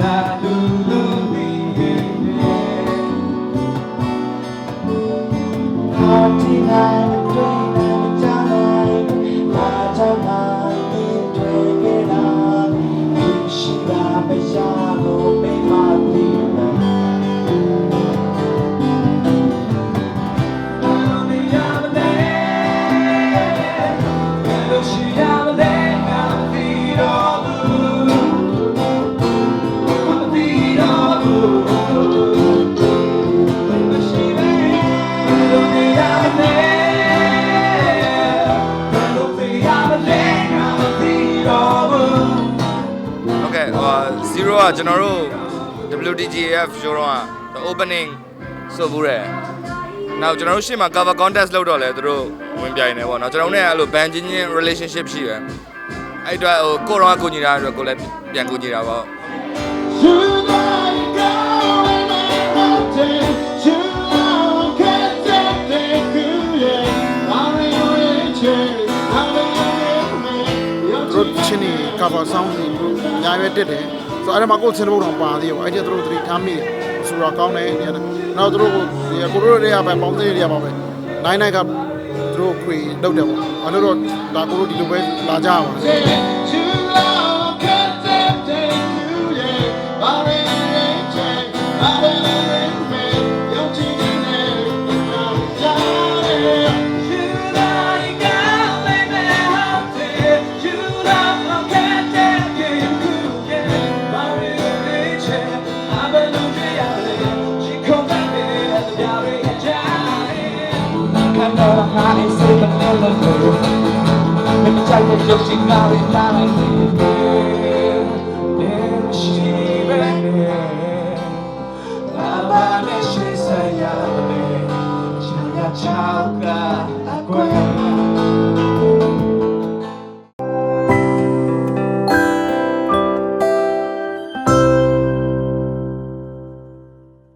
လာလူလူဒီ ဟို0ကကျွန်တော်တို့ WTGF show တော့က opening ဆိုဘူးတယ်နောက်ကျွန်တော်တို့ရှေ့မှာ cover contest လုပ်တော့လဲသူတို့ဝင်ပြိုင်နေပေါ့နော်ကျွန်တော်တို့နဲ့အဲ့လို band ချင်းချင်း relationship ရှိတယ်အဲ့အတွက်ဟိုကိုတော့ကိုညီတာအတွက်ကိုလည်းပြန်ကိုညီတာပေါ့ Should I go in a mountain? Should I get that good? I'm in your I'm in သူတို့ချင်းနေ cover sound တွေသူတို့အများကြီးပဲတက်တယ် ဆိုတော့အဲ့ဒါမှာကိုယ်စင်ဖို့တော့ပါသေးရောအဲ့ဒီသူတို့သတိထားမိတယ်ဆိုတော့ကောင်းတယ်ဒီကနောက်သူတို့ကိုဒီကိုတို့တွေကပဲပေါင်းသေးတွေကပါပဲနိုင်နိုင်ကသူတို့ခွေလောက်တယ်ပေါ့အဲ့လိုတော့ဒါကိုတို့ဒီလိုပဲလာကြပါမယ် kochani, super LFB Wyczajcie się sygnały dalej Siwe, a bane się zajadł